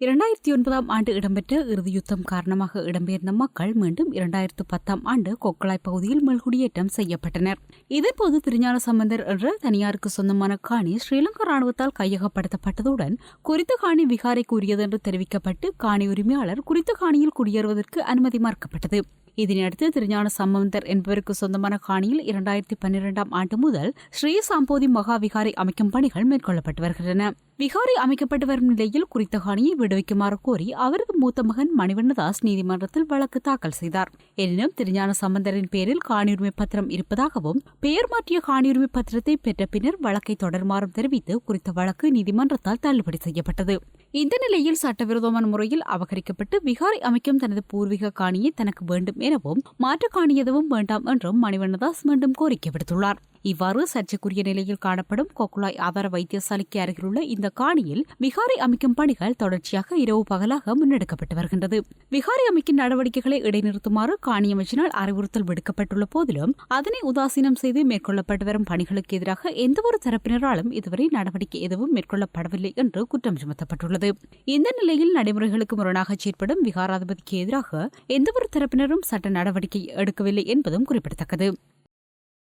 இரண்டாயிரத்தி ஒன்பதாம் ஆண்டு இடம்பெற்ற இறுதி யுத்தம் காரணமாக இடம்பெயர்ந்த மக்கள் மீண்டும் இரண்டாயிரத்து பத்தாம் ஆண்டு கொக்கலாய் பகுதியில் மீள்குடியேற்றம் செய்யப்பட்டனர். இதன்போது திருஞான சம்பந்தர் என்ற தனியாருக்கு சொந்தமான காணி ஸ்ரீலங்கா ராணுவத்தால் கையகப்படுத்தப்பட்டதுடன் குறித்த காணி விகாரை கூறியதென்று தெரிவிக்கப்பட்டு காணி உரிமையாளர் குறித்த காணியில் குடியேறுவதற்கு அனுமதி மறுக்கப்பட்டது. இதனையடுத்து திருஞான சம்பந்தர் என்பவருக்கு சொந்தமான காணியில் இரண்டாயிரத்தி பன்னிரெண்டாம் ஆண்டு முதல் ஸ்ரீ சாம்போதி மகா விகாரை அமைக்கும் பணிகள் மேற்கொள்ளப்பட்டு வருகின்றன. விகாரை அமைக்கப்பட்டு வரும் நிலையில் குறித்த காணியை விடுவிக்குமாறு கோரி அவரது மூத்த மகன் மணிவண்ணதாஸ் நீதிமன்றத்தில் வழக்கு தாக்கல் செய்தார். எனினும் திருஞான சம்பந்தரின் பேரில் காணியுரிமை பத்திரம் இருப்பதாகவும் பெயர் மாற்றிய காணியுரிமை பத்திரத்தை பெற்ற பின்னர் வழக்கை தொடருமாறும் தெரிவித்து குறித்த வழக்கு நீதிமன்றத்தால் தள்ளுபடி செய்யப்பட்டது. இந்த நிலையில் சட்டவிரோதமான முறையில் அபகரிக்கப்பட்டு விகாரை அமைக்கும் தனது பூர்வீக காணியை தனக்கு வேண்டும் எனவும் மாற்று காணி எதுவும் வேண்டாம் என்றும் மணிவண்ணதாஸ் மீண்டும் கோரிக்கை விடுத்துள்ளார். இவ்வாறு சர்ச்சைக்குரிய நிலையில் காணப்படும் கொக்குலாய் ஆதார வைத்தியசாலைக்கு அருகிலுள்ள இந்த காணியில் விகாரை அமைக்கும் பணிகள் தொடர்ச்சியாக இரவு பகலாக முன்னெடுக்கப்பட்டு வருகின்றது. விகாரை அமைக்கும் நடவடிக்கைகளை இடைநிறுத்துமாறு காணி அமைச்சினால் அறிவுறுத்தல் விடுக்கப்பட்டுள்ள போதிலும் அதனை உதாசீனம் செய்து மேற்கொள்ளப்பட்டு வரும் பணிகளுக்கு எதிராக எந்தவொரு தரப்பினராலும் இதுவரை நடவடிக்கை எதுவும் மேற்கொள்ளப்படவில்லை என்று குற்றம் சுமத்தப்பட்டுள்ளது. இந்த நிலையில் நடைமுறைகளுக்கு முரணாக செயற்படும் விகாராதிபதிக்கு எதிராக எந்தவொரு தரப்பினரும் சட்ட நடவடிக்கை எடுக்கவில்லை என்பதும் குறிப்பிடத்தக்கது.